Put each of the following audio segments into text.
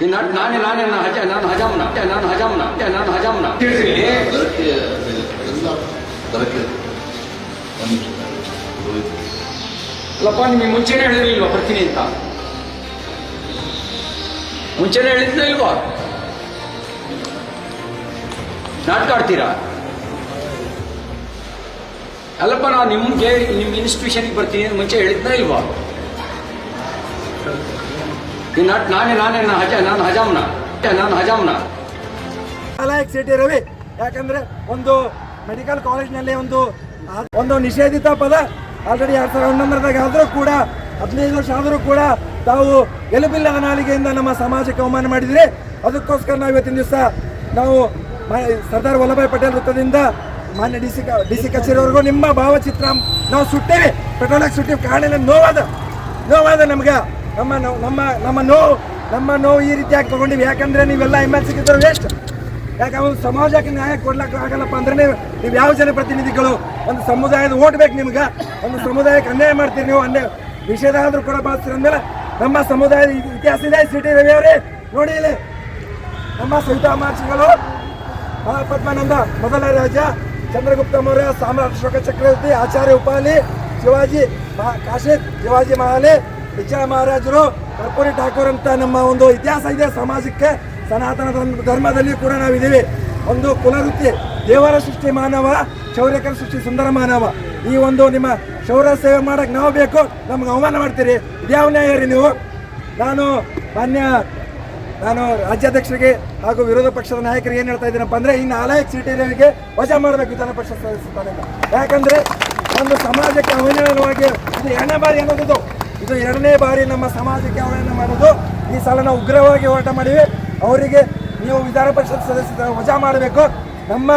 ನಾನೇ ನಾನೇ ನಾನು ಹಜ ನಾನು ಹಜಾಮನ ನಾನು ಹಜಾಮ್ನ ನಾನು ಹಜಾಮನ. ಅಲ್ಲಪ್ಪ ನಿಮಗೆ ಮುಂಚೆನೇ ಹೇಳಿರ್ಲಿಲ್ವಾ ಬರ್ತೀನಿ ಅಂತ? ಮುಂಚೆನೇ ಹೇಳಿದ್ನ ಇಲ್ವಾ? ನಾಟಕ ಆಡ್ತೀರಾ? ಅಲ್ಲಪ್ಪ ನಾನು ನಿಮ್ಗೆ ನಿಮ್ಮ ಇನ್ಸ್ಟಿಟ್ಯೂಷನ್ಗೆ ಬರ್ತೀನಿ ಅಂತ ಮುಂಚೆ ಹೇಳಿದ್ನ ಇಲ್ವಾ? ಈ ನಾನೇ ನಾನೇ ಸಿಟಿ ರವಿ, ಯಾಕಂದ್ರೆ ಒಂದು ಮೆಡಿಕಲ್ ಕಾಲೇಜ್ನಲ್ಲಿ ಒಂದು ಒಂದು ನಿಷೇಧಿತ ಪದ ಆಲ್ರೆಡಿ ಎರಡ್ ಸಾವಿರದ ಹನ್ನೊಂದರದಾಗ ಆದರೂ ಕೂಡ, ಹದಿನೈದು ವರ್ಷ ಆದರೂ ಕೂಡ ತಾವು ಎಲುಬಿಲ್ಲದ ನಾಲಿಗೆಯಿಂದ ನಮ್ಮ ಸಮಾಜಕ್ಕೆ ಅವಮಾನ ಮಾಡಿದಿರಿ. ಅದಕ್ಕೋಸ್ಕರ ನಾವು ಇವತ್ತಿನ ದಿವಸ ನಾವು ಸರ್ದಾರ್ ವಲ್ಲಭಾಯ್ ಪಟೇಲ್ ವೃತ್ತದಿಂದ ಮಾನ್ಯ ಡಿ ಸಿ ಡಿ ಸಿ ಕಚೇರಿವರೆಗೂ ನಿಮ್ಮ ಭಾವಚಿತ್ರ ನಾವು ಸುಟ್ಟೇವೆ. ಪೆಟ್ರೋಲಾಗಿ ಸುಟ್ಟಿವಿ. ಕಾರಣ ನೋವಾದ ನೋವಾದ ನಮ್ಗೆ. ನಮ್ಮ ನೋವು- ನಮ್ಮ ನಮ್ಮ ನೋವು ನಮ್ಮ ನೋವು ಈ ರೀತಿಯಾಗಿ ತಗೊಂಡಿವಿ. ಯಾಕಂದ್ರೆ ನೀವೆಲ್ಲ ಎಂ ಎಲ್ ಸಿಕ್ಕಿದ್ರು ವೇಸ್ಟ್. ಯಾಕೆ ಅವ್ರು ಸಮಾಜಕ್ಕೆ ನ್ಯಾಯ ಕೊಡ್ಲಿಕ್ಕೆ ಆಗಲ್ಲಪ್ಪ ಅಂದ್ರೆ ನೀವು ಯಾವ ಜನಪ್ರತಿನಿಧಿಗಳು ಒಂದು ಸಮುದಾಯದ ಓಟ್ ಬೇಕು ನಿಮ್ಗೆ. ಒಂದು ಸಮುದಾಯಕ್ಕೆ ಅನ್ಯಾಯ ಮಾಡ್ತೀರಿ ನೀವು. ಅನ್ಯಾಯ ನಿಷೇಧ ಆದ್ರೂ ಕೂಡ ಬಳಸ್ತೀರಿ ಅಂದಮೇಲೆ ನಮ್ಮ ಸಮುದಾಯದ ಇತಿಹಾಸ ಇದೆ. ಸಿಟಿ ರವಿ ಅವರೇ, ನೋಡಿ ಇಲ್ಲಿ. ನಮ್ಮ ಸವಿತಾ ಮಹರ್ಷಿಗಳು ಮಹಾಪದ್ಮಾನಂದ ಮೊದಲ ರಾಜ. ಚಂದ್ರಗುಪ್ತ ಮೌರ್ಯ, ಸಾಮ್ರಾಟ್ ಅಶೋಕ ಚಕ್ರವರ್ತಿ, ಆಚಾರ್ಯ ಉಪಾಲಿ, ಶಿವಾಜಿ ಮಾ ಕಾಶಿತ್ ಶಿವಾಜಿ ಮಹಾಲೆ. ವಿಜಯ ಮಹಾರಾಜರು, ಕರ್ಪೂರಿ ಠಾಕೂರ್ ಅಂತ ನಮ್ಮ ಒಂದು ಇತಿಹಾಸ ಇದೆ ಸಮಾಜಕ್ಕೆ, ಸನಾತನ ಧರ್ಮದಲ್ಲಿ ಕೂಡ ನಾವಿದ್ದೀವಿ. ಒಂದು ಕುಲವೃತ್ತಿ, ದೇವರ ಸೃಷ್ಟಿ ಮಾನವ, ಶೌರ್ಯಕರ ಸೃಷ್ಟಿ ಸುಂದರ ಮಾನವ. ಈ ಒಂದು ನಿಮ್ಮ ಶೌರ್ಯ ಸೇವೆ ಮಾಡೋಕ್ಕೆ ನಾವು ಬೇಕು, ನಮ್ಗೆ ಅವಮಾನ ಮಾಡ್ತೀರಿ. ಇದ್ಯಾವ ನೀವು? ನಾನು ಮಾನ್ಯ, ನಾನು ರಾಜ್ಯಾಧ್ಯಕ್ಷರಿಗೆ ಹಾಗೂ ವಿರೋಧ ಪಕ್ಷದ ನಾಯಕರಿಗೆ ಏನು ಹೇಳ್ತಾ ಇದ್ದೀನಪ್ಪ ಅಂದ್ರೆ ಈ ನಾಲ್ಕು ಸೀಟಿನವರಿಗೆ ವಜಾ ಮಾಡಬೇಕು ವಿಧಾನ ಪರಿಷತ್ ಸದಸ್ಯ ಯಾಕಂದರೆ, ಒಂದು ಸಮಾಜಕ್ಕೆ ಅವಮಾನವಾಗಿ ಇದು ಎರಡನೇ ಬಾರಿ ಅನ್ನೋದು ಇದು ಎರಡನೇ ಬಾರಿ ನಮ್ಮ ಸಮಾಜಕ್ಕೆ ಅವರನ್ನು ಮಾಡೋದು. ಈ ಸಲ ನಾವು ಉಗ್ರವಾಗಿ ಹೋರಾಟ ಮಾಡಿವಿ ಅವರಿಗೆ ನೀವು ವಿಧಾನ ಪರಿಷತ್ ಸದಸ್ಯರ ವಜಾ ಮಾಡಬೇಕು. ನಮ್ಮ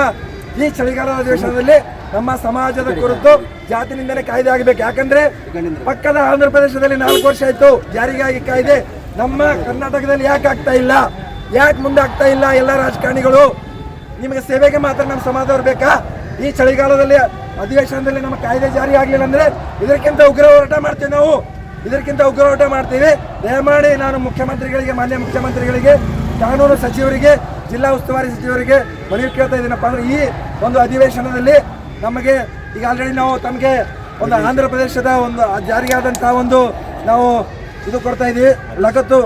ಈ ಚಳಿಗಾಲದ ಅಧಿವೇಶನದಲ್ಲಿ ನಮ್ಮ ಸಮಾಜದ ಕುರಿತು ಜಾತಿ ಕಾಯ್ದೆ ಆಗಬೇಕು. ಯಾಕಂದ್ರೆ ಪಕ್ಕದ ಆಂಧ್ರ ಪ್ರದೇಶದಲ್ಲಿ ನಾಲ್ಕು ವರ್ಷ ಆಯ್ತು. ಜಾರಿಗಾಗಿ ಕಾಯ್ದೆ ನಮ್ಮ ಕರ್ನಾಟಕದಲ್ಲಿ ಯಾಕೆ ಆಗ್ತಾ ಇಲ್ಲ? ಯಾಕೆ ಮುಂದೆ ಆಗ್ತಾ ಇಲ್ಲ ಎಲ್ಲ ರಾಜಕಾರಣಿಗಳು? ನಿಮಗೆ ಸೇವೆಗೆ ಮಾತ್ರ ನಮ್ಮ ಸಮಾಜದವ್ರು ಬೇಕಾ? ಈ ಚಳಿಗಾಲದಲ್ಲಿ ಅಧಿವೇಶನದಲ್ಲಿ ನಮ್ಮ ಕಾಯ್ದೆ ಜಾರಿ ಆಗಲಿಲ್ಲ ಅಂದ್ರೆ ಇದಕ್ಕಿಂತ ಉಗ್ರ ಹೋರಾಟ ಮಾಡ್ತೀವಿ ನಾವು. ಇದಕ್ಕಿಂತ ಉಗ್ರ ಹೋರಾಟ ಮಾಡ್ತೀವಿ. ದಯಮಾಡಿ ನಾನು ಮುಖ್ಯಮಂತ್ರಿಗಳಿಗೆ, ಮಾನ್ಯ ಮುಖ್ಯಮಂತ್ರಿಗಳಿಗೆ, ಕಾನೂನು ಸಚಿವರಿಗೆ, ಜಿಲ್ಲಾ ಉಸ್ತುವಾರಿ ಸಚಿವರಿಗೆ ಮನವಿ ಕೇಳ್ತಾ ಇದ್ದೀನಪ್ಪ ಅಂದ್ರೆ ಈ ಒಂದು ಅಧಿವೇಶನದಲ್ಲಿ ನಮಗೆ ಈಗ ಆಲ್ರೆಡಿ ನಾವು ತಮಗೆ ಒಂದು ಆಂಧ್ರ ಪ್ರದೇಶದ ಒಂದು ಜಾರಿಗೆ ಆದಂತಹ ಒಂದು ನಾವು ಇದು ಕೊಡ್ತಾ ಇದ್ದೀವಿ, ಲಗತ್ತು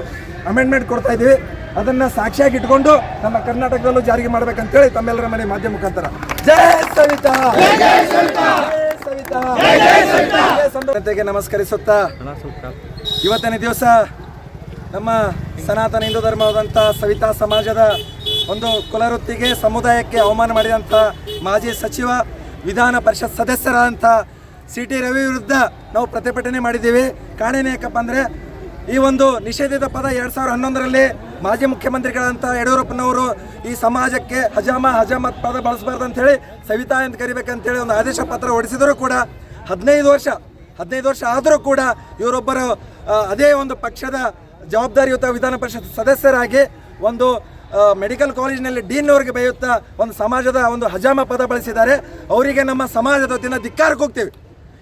ಅಮೆಂಡ್ಮೆಂಟ್ ಕೊಡ್ತಾ ಇದ್ದೀವಿ. ಅದನ್ನ ಸಾಕ್ಷಿಯಾಗಿ ಇಟ್ಕೊಂಡು ನಮ್ಮ ಕರ್ನಾಟಕದಲ್ಲೂ ಜಾರಿಗೆ ಮಾಡ್ಬೇಕಂತೇಳಿ ತಮ್ಮೆಲ್ಲರ ಮನೆ ಮಾಧ್ಯಮ ಮುಖಾಂತರ. ಜಯ ಸವಿತಾ! ಜೈ ನಮಸ್ಕರಿಸುತ್ತ ಇವತ್ತಿನ ದಿವಸ ನಮ್ಮ ಸನಾತನ ಹಿಂದೂ ಧರ್ಮವಾದಂಥ ಸವಿತಾ ಸಮಾಜದ ಒಂದು ಕುಲವೃತ್ತಿಗೆ ಸಮುದಾಯಕ್ಕೆ ಅವಮಾನ ಮಾಡಿದಂಥ ಮಾಜಿ ಸಚಿವ ವಿಧಾನ ಪರಿಷತ್ ಸದಸ್ಯರಾದಂಥ ಸಿ ಟಿ ರವಿ ವಿರುದ್ಧ ನಾವು ಪ್ರತಿಭಟನೆ ಮಾಡಿದ್ದೀವಿ. ಕಾರಣ ಯಾಕಪ್ಪ ಅಂದರೆ ಈ ಒಂದು ನಿಷೇಧಿತ ಪದ ಎರಡು ಸಾವಿರದ ಹನ್ನೊಂದರಲ್ಲಿ ಮಾಜಿ ಮುಖ್ಯಮಂತ್ರಿಗಳಂಥ ಯಡಿಯೂರಪ್ಪನವರು ಈ ಸಮಾಜಕ್ಕೆ ಹಜಾಮ ಹಜಾಮತ್ ಪದ ಬಳಸಬಾರ್ದು ಅಂತೇಳಿ ಸವಿತಾ ಅಂತ ಕರಿಬೇಕಂತೇಳಿ ಒಂದು ಆದೇಶ ಪತ್ರ ಹೊಡಿಸಿದರೂ ಕೂಡ ಹದಿನೈದು ವರ್ಷ ಹದಿನೈದು ವರ್ಷ ಆದರೂ ಕೂಡ ಇವರೊಬ್ಬರು ಅದೇ ಒಂದು ಪಕ್ಷದ ಜವಾಬ್ದಾರಿಯುತ ವಿಧಾನ ಪರಿಷತ್ ಸದಸ್ಯರಾಗಿ ಒಂದು ಮೆಡಿಕಲ್ ಕಾಲೇಜಿನಲ್ಲಿ ಡೀನ್ ಅವರಿಗೆ ಬೈಯುತ್ತಾ ಒಂದು ಸಮಾಜದ ಒಂದು ಹಜಾಮ ಪದ ಬಳಸಿದ್ದಾರೆ. ಅವರಿಗೆ ನಮ್ಮ ಸಮಾಜದ ದಿನ ಧಿಕ್ಕಾರಕ್ಕೆ ಹೋಗ್ತೀವಿ.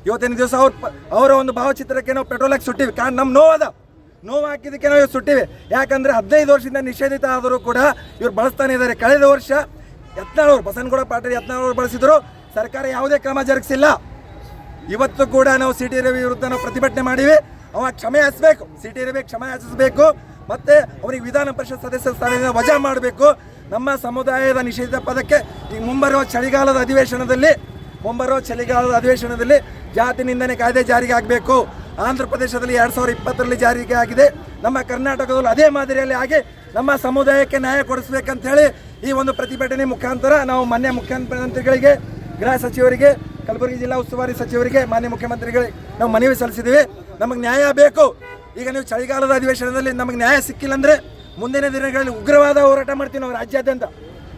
ಇವತ್ತಿನ ದಿವಸ ಅವ್ರ ಅವರ ಒಂದು ಭಾವಚಿತ್ರಕ್ಕೆ ನಾವು ಪೆಟ್ರೋಲ್ ಹಾಕಿ ಸುಟ್ಟಿವಿ. ಕಾರಣ ನಮ್ಮ ನೋವದ ನೋವು ಹಾಕಿದ್ದಕ್ಕೆ ನಾವು ಇವ್ರು ಸುಟ್ಟಿವೆ. ಯಾಕಂದರೆ ಹದಿನೈದು ವರ್ಷದಿಂದ ನಿಷೇಧಿತ ಆದರೂ ಕೂಡ ಇವ್ರು ಬಳಸ್ತಾನೆ ಇದ್ದಾರೆ. ಕಳೆದ ವರ್ಷ ಯತ್ನಾಳವ್ರು ಬಸನಗೌಡ ಪಾಟೀಲ್ ಯತ್ನಾಳವ್ರು ಬಳಸಿದ್ರು. ಸರ್ಕಾರ ಯಾವುದೇ ಕ್ರಮ ಜರುಗಿಸಿಲ್ಲ. ಇವತ್ತು ಕೂಡ ನಾವು ಸಿ ಟಿ ರವಿ ವಿರುದ್ಧ ನಾವು ಪ್ರತಿಭಟನೆ ಮಾಡಿವಿ. ಅವ ಕ್ಷಮೆ ಹಚ್ಚಬೇಕು ಸಿ ಟಿ ರವಿ ಕ್ಷಮೆ ಯಾಚಿಸಬೇಕು ಮತ್ತು ಅವರಿಗೆ ವಿಧಾನ ಪರಿಷತ್ ಸದಸ್ಯ ಸ್ಥಾನದಿಂದ ವಜಾ ಮಾಡಬೇಕು. ನಮ್ಮ ಸಮುದಾಯದ ನಿಷೇಧಿತ ಪದಕ್ಕೆ ಈಗ ಮುಂಬರುವ ಚಳಿಗಾಲದ ಅಧಿವೇಶನದಲ್ಲಿ, ಮುಂಬರುವ ಚಳಿಗಾಲದ ಅಧಿವೇಶನದಲ್ಲಿ ಜಾತಿ ನಿಂದನೆ ಕಾಯ್ದೆ ಜಾರಿಗೆ ಆಗಬೇಕು ಆಂಧ್ರ ಪ್ರದೇಶದಲ್ಲಿ ಎರಡು ಸಾವಿರದ ಇಪ್ಪತ್ತರಲ್ಲಿ ಜಾರಿಗೆ ಆಗಿದೆ. ನಮ್ಮ ಕರ್ನಾಟಕದಲ್ಲೂ ಅದೇ ಮಾದರಿಯಲ್ಲಿ ಆಗಿ ನಮ್ಮ ಸಮುದಾಯಕ್ಕೆ ನ್ಯಾಯ ಕೊಡಿಸ್ಬೇಕಂತ ಹೇಳಿ ಈ ಒಂದು ಪ್ರತಿಭಟನೆ ಮುಖಾಂತರ ನಾವು ಮಾನ್ಯ ಮುಖ್ಯಮಂತ್ರಿಗಳಿಗೆ, ಗೃಹ ಸಚಿವರಿಗೆ, ಕಲಬುರಗಿ ಜಿಲ್ಲಾ ಉಸ್ತುವಾರಿ ಸಚಿವರಿಗೆ, ಮಾನ್ಯ ಮುಖ್ಯಮಂತ್ರಿಗಳಿಗೆ ನಾವು ಮನವಿ ಸಲ್ಲಿಸಿದ್ದೀವಿ. ನಮಗೆ ನ್ಯಾಯ ಬೇಕು. ಈಗ ನೀವು ಚಳಿಗಾಲದ ಅಧಿವೇಶನದಲ್ಲಿ ನಮಗೆ ನ್ಯಾಯ ಸಿಕ್ಕಿಲ್ಲ ಅಂದರೆ ಮುಂದಿನ ದಿನಗಳಲ್ಲಿ ಉಗ್ರವಾದ ಹೋರಾಟ ಮಾಡ್ತೀವಿ ನಾವು ರಾಜ್ಯಾದ್ಯಂತ.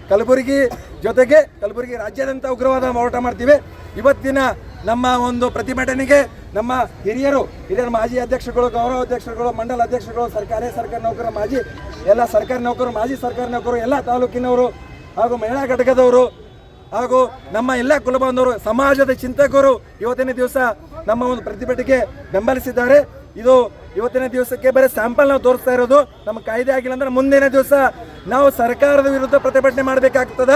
ಕಲಬುರಗಿ ಜೊತೆಗೆ ಕಲಬುರಗಿ ರಾಜ್ಯಾದ್ಯಂತ ಉಗ್ರವಾದ ಹೋರಾಟ ಮಾಡ್ತೀವಿ. ಇವತ್ತಿನ ನಮ್ಮ ಒಂದು ಪ್ರತಿಭಟನೆಗೆ ನಮ್ಮ ಹಿರಿಯರು, ಹಿರಿಯರ ಮಾಜಿ ಅಧ್ಯಕ್ಷರುಗಳು, ಗೌರವ ಅಧ್ಯಕ್ಷರುಗಳು, ಮಂಡಲ ಅಧ್ಯಕ್ಷರುಗಳು, ಸರ್ಕಾರಿ ಸರ್ಕಾರಿ ನೌಕರ ಮಾಜಿ ಎಲ್ಲ ಸರ್ಕಾರಿ ನೌಕರು ಮಾಜಿ ಸರ್ಕಾರಿ ನೌಕರು ಎಲ್ಲ ತಾಲೂಕಿನವರು ಹಾಗೂ ಮಹಿಳಾ ಘಟಕದವರು ಹಾಗೂ ನಮ್ಮ ಎಲ್ಲ ಕುಲಬಾಂಧವರು ಸಮಾಜದ ಚಿಂತಕರು ಇವತ್ತಿನ ದಿವಸ ನಮ್ಮ ಒಂದು ಪ್ರತಿಭಟನೆಗೆ ಬೆಂಬಲಿಸಿದ್ದಾರೆ. ಇದು ಇವತ್ತಿನ ದಿವಸಕ್ಕೆ ಬರೀ ಸ್ಯಾಂಪಲ್ ನಾವು ತೋರಿಸ್ತಾ ಇರೋದು. ನಮ್ಮ ಕಾಯ್ದೆ ಆಗಿಲ್ಲ ಅಂದ್ರೆ ಮುಂದಿನ ದಿವಸ ನಾವು ಸರ್ಕಾರದ ವಿರುದ್ಧ ಪ್ರತಿಭಟನೆ ಮಾಡಬೇಕಾಗ್ತದ.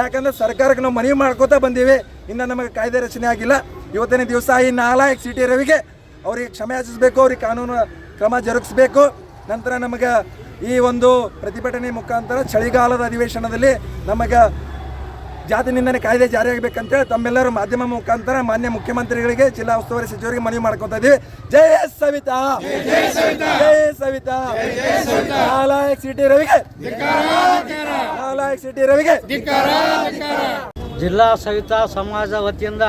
ಯಾಕಂದ್ರೆ ಸರ್ಕಾರಕ್ಕೆ ನಾವು ಮನವಿ ಮಾಡ್ಕೋತಾ ಬಂದೀವಿ. ಇನ್ನು ನಮಗೆ ಕಾಯ್ದೆ ರಚನೆ ಆಗಿಲ್ಲ. ಇವತ್ತಿನ ದಿವಸ ಈ ನಾಲ್ಕು ಸಿ ಟಿ ರವಿಗೆ ಅವರಿಗೆ ಕ್ಷಮೆ ಯಾಚಿಸಬೇಕು ಅವ್ರಿಗೆ ಕಾನೂನು ಕ್ರಮ ಜರುಗಿಸಬೇಕು. ನಂತರ ನಮಗೆ ಈ ಒಂದು ಪ್ರತಿಭಟನೆ ಮುಖಾಂತರ ಚಳಿಗಾಲದ ಅಧಿವೇಶನದಲ್ಲಿ ನಮಗೆ ಜಾತಿ ನಿಂದನೆ ಕಾಯ್ದೆ ಜಾರಿಯಾಗಬೇಕಂತೇಳಿ ತಮ್ಮೆಲ್ಲರೂ ಮಾಧ್ಯಮ ಮುಖಾಂತರ ಮಾನ್ಯ ಮುಖ್ಯಮಂತ್ರಿಗಳಿಗೆ ಜಿಲ್ಲಾ ಉಸ್ತುವಾರಿ ಸಚಿವರಿಗೆ ಮನವಿ ಮಾಡ್ಕೊತಾ ಇದೀವಿ. ಜಯ ಸವಿತಾ! ಜಯ ಸವಿತಾ! ನಾಲಾಯಕ್ ಸಿಟಿ ರವಿಗೆ! ನಾಲಾಯಕ್ ಸಿಟಿ ರವಿಗೆ! ಜಿಲ್ಲಾ ಸವಿತಾ ಸಮಾಜ ವತಿಯಿಂದ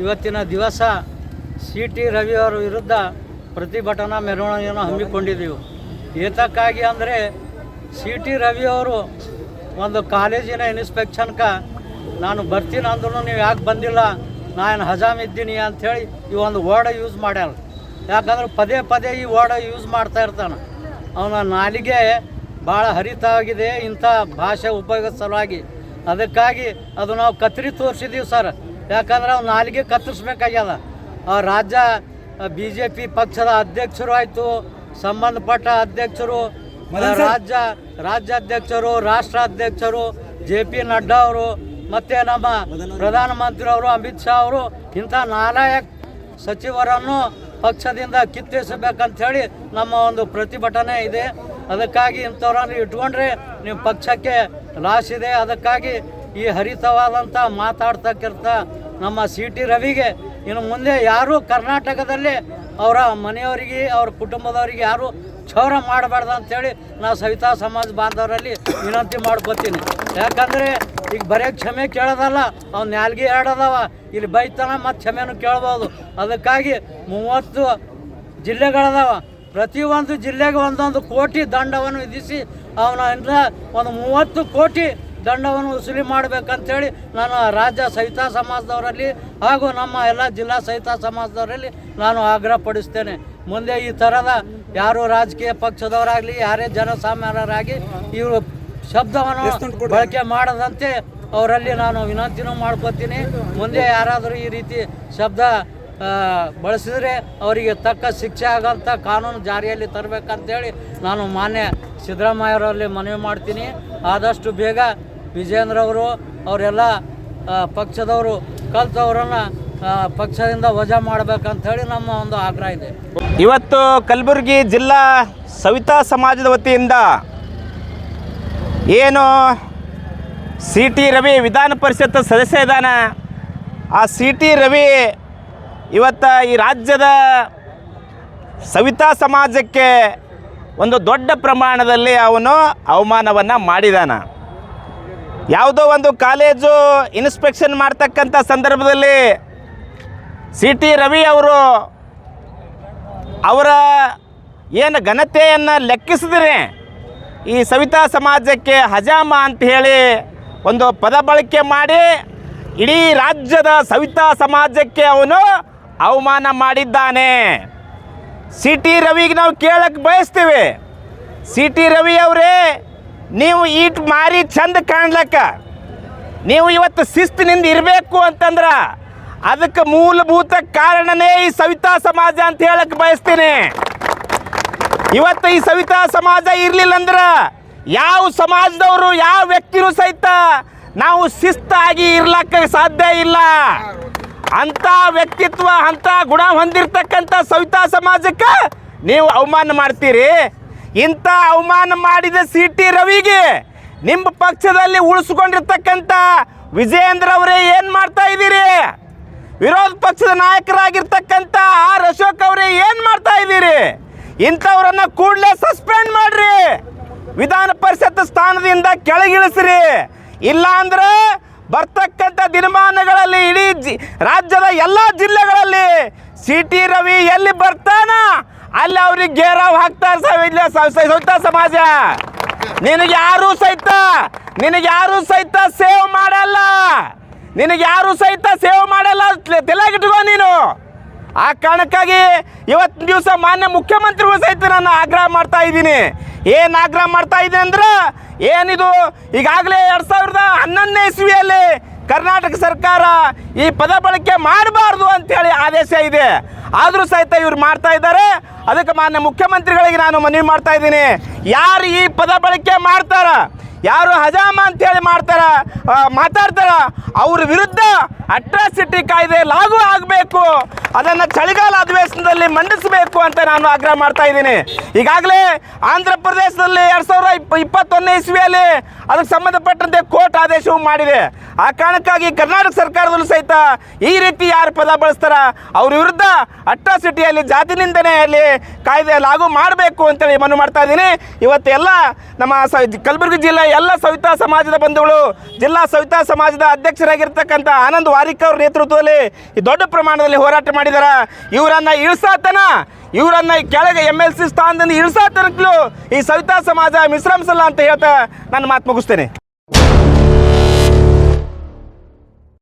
ಇವತ್ತಿನ ದಿವಸ ಸಿ ಟಿ ರವಿಯವರ ವಿರುದ್ಧ ಪ್ರತಿಭಟನಾ ಮೆರವಣಿಗೆಯನ್ನು ಹಮ್ಮಿಕೊಂಡಿದ್ದೆವು. ಏತಕ್ಕಾಗಿ ಅಂದರೆ ಸಿ ಟಿ ರವಿಯವರು ಒಂದು ಕಾಲೇಜಿನ ಇನ್ಸ್ಪೆಕ್ಷನ್ಕ ನಾನು ಬರ್ತೀನಿ ಅಂದ್ರೂ ನೀವು ಯಾಕೆ ಬಂದಿಲ್ಲ? ನಾನು ಹಜಾಮ್ ಇದ್ದೀನಿ ಅಂಥೇಳಿ ಈ ಒಂದು ವರ್ಡ ಯೂಸ್ ಮಾಡ್ಯಾರ ಯಾಕಂದ್ರೆ ಪದೇ ಪದೇ ಈ ವರ್ಡ ಯೂಸ್ ಮಾಡ್ತಾ ಇರ್ತಾನೆ. ಅವನ ನಾಲಿಗೆ ಭಾಳ ಹರಿತವಾಗಿದೆ ಇಂಥ ಭಾಷೆ ಉಪಯೋಗದ ಸಲುವಾಗಿ ಅದಕ್ಕಾಗಿ ಅದು ನಾವು ಕತ್ರಿ ತೋರಿಸಿದ್ದೀವಿ ಸರ್. ಯಾಕಂದ್ರೆ ಅವ್ನು ನಾಲಿಗೆ ಕತ್ತರಿಸ್ಬೇಕಾಗ್ಯದ. ಆ ರಾಜ್ಯ ಬಿ ಜೆ ಪಿ ಪಕ್ಷದ ಅಧ್ಯಕ್ಷರು ಆಯಿತು ಸಂಬಂಧಪಟ್ಟ ಅಧ್ಯಕ್ಷರು ರಾಜ್ಯ ರಾಜ್ಯಾಧ್ಯಕ್ಷರು ರಾಷ್ಟ್ರಾಧ್ಯಕ್ಷರು ಜೆ ಪಿ ನಡ್ಡಾ ಅವರು ಮತ್ತು ನಮ್ಮ ಪ್ರಧಾನಮಂತ್ರಿ ಅವರು ಅಮಿತ್ ಶಾ ಅವರು ಇಂಥ ನಾಲಾಯಕ್ ಸಚಿವರನ್ನು ಪಕ್ಷದಿಂದ ಕಿತ್ತಿಸಬೇಕಂತ ಹೇಳಿ ನಮ್ಮ ಒಂದು ಪ್ರತಿಭಟನೆ ಇದೆ. ಅದಕ್ಕಾಗಿ ಇಂಥವ್ರನ್ನು ಇಟ್ಕೊಂಡ್ರೆ ನಿಮ್ಮ ಪಕ್ಷಕ್ಕೆ ಲಾಸ್ ಇದೆ ಅದಕ್ಕಾಗಿ ಈ ಹರಿತವಾದಂಥ ಮಾತಾಡ್ತಕ್ಕಿರ್ತ ನಮ್ಮ ಸಿ ಟಿ ರವಿಗೆ ಇನ್ನು ಮುಂದೆ ಯಾರು ಕರ್ನಾಟಕದಲ್ಲಿ ಅವರ ಮನೆಯವರಿಗೆ, ಅವ್ರ ಕುಟುಂಬದವರಿಗೆ ಯಾರು ಕ್ಷೌರ ಮಾಡಬಾರ್ದು ಅಂಥೇಳಿ ನಾವು ಸವಿತಾ ಸಮಾಜ ಬಾಂಧವರಲ್ಲಿ ವಿನಂತಿ ಮಾಡ್ಕೋತೀನಿ. ಯಾಕಂದರೆ ಈಗ ಬರೀ ಕ್ಷಮೆ ಕೇಳೋದಲ್ಲ ಅವ್ನ ನಾಲ್ಗೆ ಎರಡು ಅದಾವ ಇಲ್ಲಿ ಬೈತಾನ ಮತ್ತು ಕ್ಷಮೆನೂ ಕೇಳ್ಬೋದು. ಅದಕ್ಕಾಗಿ ಮೂವತ್ತು ಜಿಲ್ಲೆಗಳದಾವ. ಪ್ರತಿಯೊಂದು ಜಿಲ್ಲೆಗೆ ಒಂದೊಂದು ಕೋಟಿ ದಂಡವನ್ನು ವಿಧಿಸಿ ಅವನಿಂದ ಒಂದು ಮೂವತ್ತು ಕೋಟಿ ದಂಡವನ್ನು ವಸೂಲಿ ಮಾಡಬೇಕಂತೇಳಿ ನಾನು ರಾಜ್ಯ ಸಹಿತ ಸಮಾಜದವರಲ್ಲಿ ಹಾಗೂ ನಮ್ಮ ಎಲ್ಲ ಜಿಲ್ಲಾ ಸಹಿತ ಸಮಾಜದವರಲ್ಲಿ ನಾನು ಆಗ್ರಹ ಪಡಿಸ್ತೇನೆ. ಮುಂದೆ ಈ ಥರದ ಯಾರು ರಾಜಕೀಯ ಪಕ್ಷದವರಾಗಲಿ ಯಾರೇ ಜನಸಾಮಾನ್ಯರಾಗಿ ಇವರು ಶಬ್ದವನ್ನು ಬಳಕೆ ಮಾಡದಂತೆ ಅವರಲ್ಲಿ ನಾನು ವಿನಂತಿನೂ ಮಾಡ್ಕೊತೀನಿ. ಮುಂದೆ ಯಾರಾದರೂ ಈ ರೀತಿ ಶಬ್ದ ಬಳಸಿದರೆ ಅವರಿಗೆ ತಕ್ಕ ಶಿಕ್ಷೆ ಆಗೋಂಥ ಕಾನೂನು ಜಾರಿಯಲ್ಲಿ ತರಬೇಕಂತೇಳಿ ನಾನು ಮಾನ್ಯ ಸಿದ್ದರಾಮಯ್ಯವರಲ್ಲಿ ಮನವಿ ಮಾಡ್ತೀನಿ. ಆದಷ್ಟು ಬೇಗ ವಿಜೇಂದ್ರ ಅವರು ಅವರೆಲ್ಲ ಪಕ್ಷದವರು ಕಲ್ತವ್ರನ್ನ ಪಕ್ಷದಿಂದ ವಜಾ ಮಾಡಬೇಕಂತೇಳಿ ನಮ್ಮ ಒಂದು ಆಗ್ರಹ ಇದೆ. ಇವತ್ತು ಕಲಬುರಗಿ ಜಿಲ್ಲಾ ಸವಿತಾ ಸಮಾಜದ ವತಿಯಿಂದ ಏನು ಸಿ ಟಿ ರವಿ ವಿಧಾನ ಪರಿಷತ್ ಸದಸ್ಯ ಇದ್ದಾನೆ. ಆ ಸಿ ಟಿ ರವಿ ಇವತ್ತು ಈ ರಾಜ್ಯದ ಸವಿತಾ ಸಮಾಜಕ್ಕೆ ಒಂದು ದೊಡ್ಡ ಪ್ರಮಾಣದಲ್ಲಿ ಅವನು ಅವಮಾನವನ್ನು ಮಾಡಿದಾನ. ಯಾವುದೋ ಒಂದು ಕಾಲೇಜು ಇನ್ಸ್ಪೆಕ್ಷನ್ ಮಾಡ್ತಕ್ಕಂಥ ಸಂದರ್ಭದಲ್ಲಿ ಸಿ ಟಿ ರವಿ ಅವರು ಅವರ ಏನು ಘನತೆಯನ್ನು ಲೆಕ್ಕಿಸಿದ್ರೆ ಈ ಸವಿತಾ ಸಮಾಜಕ್ಕೆ ಹಜಾಮ ಅಂತ ಹೇಳಿ ಒಂದು ಪದ ಬಳಕೆ ಮಾಡಿ ಇಡೀ ರಾಜ್ಯದ ಸವಿತಾ ಸಮಾಜಕ್ಕೆ ಅವನು ಅವಮಾನ ಮಾಡಿದ್ದಾನೆ. ಸಿ ಟಿ ರವಿಗೆ ನಾವು ಕೇಳಕ್ಕೆ ಬಯಸ್ತೀವಿ. ಸಿ ಟಿ ರವಿ ಅವರೇ ನೀವು ಈಟ್ ಮಾರಿ ಚಂದ ಕಾಣ್ಲಕ್ಕ. ನೀವು ಇವತ್ತು ಶಿಸ್ತಿನಿಂದ ಇರಬೇಕು ಅಂತಂದ್ರೆ ಅದಕ್ಕೆ ಮೂಲಭೂತ ಕಾರಣನೇ ಈ ಸವಿತಾ ಸಮಾಜ ಅಂತ ಹೇಳಕ್ಕೆ ಬಯಸ್ತೀನಿ. ಇವತ್ತು ಈ ಸವಿತಾ ಸಮಾಜ ಇರಲಿಲ್ಲ ಅಂದ್ರೆ ಯಾವ ಸಮಾಜದವರು, ಯಾವ ವ್ಯಕ್ತಿನೂ ಸಹಿತ ನಾವು ಶಿಸ್ತಾಗಿ ಇರ್ಲಕ್ಕ ಸಾಧ್ಯ ಇಲ್ಲ. ಅಂಥ ವ್ಯಕ್ತಿತ್ವ, ಅಂಥ ಗುಣ ಹೊಂದಿರತಕ್ಕಂಥ ಸವಿತಾ ಸಮಾಜಕ್ಕೆ ನೀವು ಅವಮಾನ ಮಾಡ್ತೀರಿ. ಇಂಥ ಅವಮಾನ ಮಾಡಿದ ಸಿ ಟಿ ರವಿಗೆ ನಿಮ್ಮ ಪಕ್ಷದಲ್ಲಿ ಉಳಿಸ್ಕೊಂಡಿರ್ತಕ್ಕಂಥ ವಿಜಯೇಂದ್ರ ಅವರೇ ಏನು ಮಾಡ್ತಾ ಇದ್ದೀರಿ? ವಿರೋಧ ಪಕ್ಷದ ನಾಯಕರಾಗಿರ್ತಕ್ಕಂಥ ಆರ್ ಅಶೋಕ್ ಅವರೇ ಏನು ಮಾಡ್ತಾ ಇದ್ದೀರಿ? ಇಂಥವ್ರನ್ನ ಕೂಡಲೇ ಸಸ್ಪೆಂಡ್ ಮಾಡ್ರಿ. ವಿಧಾನ ಪರಿಷತ್ ಸ್ಥಾನದಿಂದ ಕೆಳಗಿಳಿಸ್ರಿ. ಇಲ್ಲ ಅಂದ್ರೆ ಬರ್ತಕ್ಕಂಥ ದಿನಮಾನಗಳಲ್ಲಿ ಇಡೀ ಜಿ ರಾಜ್ಯದ ಎಲ್ಲ ಜಿಲ್ಲೆಗಳಲ್ಲಿ ಸಿ ಟಿ ರವಿ ಎಲ್ಲಿ ಬರ್ತಾನ? ಅಲ್ಲಿ ಅವ್ರಿಗೆ ಗೇರಾವ್ ಹಾಕ್ತಾರೆ ಸಂತ ಸಮಾಜ. ನಿನಗೆ ಯಾರು ಸಹಿತ, ನಿನಗೆ ಯಾರು ಸಹಿತ ಸೇವ್ ಮಾಡಲ್ಲ. ನಿನಗೆ ಯಾರು ಸಹಿತ ಸೇವ್ ಮಾಡಲ್ಲ. ತಲೆಗಿಟ್ಕೋ ನೀನು. ಆ ಕಾರಣಕ್ಕಾಗಿ ಇವತ್ತು ದಿವಸ ಮಾನ್ಯ ಮುಖ್ಯಮಂತ್ರಿಗಳು ಸಹಿತ ನಾನು ಆಗ್ರಹ ಮಾಡ್ತಾ ಇದ್ದೀನಿ. ಏನು ಆಗ್ರಹ ಮಾಡ್ತಾ ಇದ್ದೀನಿ ಅಂದ್ರೆ ಏನಿದು? ಈಗಾಗಲೇ ಎರಡು ಸಾವಿರದ ಹನ್ನೊಂದನೇ ಇಸ್ವಿಯಲ್ಲಿ ಕರ್ನಾಟಕ ಸರ್ಕಾರ ಈ ಪದ ಬಳಕೆ ಮಾಡಬಾರ್ದು ಅಂತೇಳಿ ಆದೇಶ ಇದೆ. ಆದರೂ ಸಹಿತ ಇವ್ರು ಮಾಡ್ತಾ ಇದ್ದಾರೆ. ಅದಕ್ಕೆ ಮಾನ್ಯ ಮುಖ್ಯಮಂತ್ರಿಗಳಿಗೆ ನಾನು ಮನವಿ ಮಾಡ್ತಾ ಇದ್ದೀನಿ. ಯಾರು ಈ ಪದ ಬಳಕೆ ಮಾಡ್ತಾರ? ಯಾರು ಹಜಾಮ ಅಂತೇಳಿ ಮಾಡ್ತಾರ? ಮಾತಾಡ್ತಾರ? ಅವ್ರ ವಿರುದ್ಧ ಅಟ್ರಾಸಿಟಿ ಕಾಯ್ದೆ ಲಾಗು ಆಗಬೇಕು. ಅದನ್ನು ಚಳಿಗಾಲ ಅಧಿವೇಶನದಲ್ಲಿ ಮಂಡಿಸಬೇಕು ಅಂತ ನಾನು ಆಗ್ರಹ ಮಾಡ್ತಾ ಇದ್ದೀನಿ. ಈಗಾಗಲೇ ಆಂಧ್ರ ಪ್ರದೇಶದಲ್ಲಿ ಎರಡು ಸಾವಿರದ ಇಪ್ಪ ಇಪ್ಪತ್ತೊಂದನೇ ಇಸ್ವಿಯಲ್ಲಿ ಅದಕ್ಕೆ ಸಂಬಂಧಪಟ್ಟಂತೆ ಕೋರ್ಟ್ ಆದೇಶವು ಮಾಡಿದೆ. ಆ ಕಾರಣಕ್ಕಾಗಿ ಕರ್ನಾಟಕ ಸರ್ಕಾರದಲ್ಲೂ ಸಹಿತ ಈ ರೀತಿ ಯಾರು ಪದ ಬಳಸ್ತಾರ? ಅವ್ರ ವಿರುದ್ಧ ಅಟ್ರಾಸಿಟಿಯಲ್ಲಿ ಜಾತಿ ನಿಂದನೆಯಲ್ಲಿ ಕಾಯ್ದೆ ಲಾಗು ಮಾಡಬೇಕು ಅಂತೇಳಿ ಮನವಿ ಮಾಡ್ತಾ ಇದ್ದೀನಿ. ಇವತ್ತು ಎಲ್ಲ ನಮ್ಮ ಸ, ಕಲಬುರಗಿ ಜಿಲ್ಲೆ ಎಲ್ಲ ಸವಿತಾ ಸಮಾಜದ ಬಂಧುಗಳು, ಜಿಲ್ಲಾ ಸವಿತಾ ಸಮಾಜದ ಅಧ್ಯಕ್ಷರಾಗಿರ್ತಕ್ಕಂಥ ಆನಂದ್ ವಾರಿಕ್ ಅವ್ರ ನೇತೃತ್ವದಲ್ಲಿ ಈ ದೊಡ್ಡ ಪ್ರಮಾಣದಲ್ಲಿ ಹೋರಾಟ ಮಾಡಿದಾರ. ಇವರನ್ನ ಇಳಿಸಾತನ, ಇವರನ್ನ ಕೆಳಗೆ ಎಂ ಎಲ್ ಸಿ ಸ್ಥಾನದಿಂದ ಇಳಿಸಾತನಕ್ಕೂ ಈ ಸವಿತಾ ಸಮಾಜ ಮಿಶ್ರಮಿಸಲ್ಲ ಅಂತ ಹೇಳ್ತಾ ನನ್ನ ಮಾತು ಮುಗಿಸ್ತೇನೆ.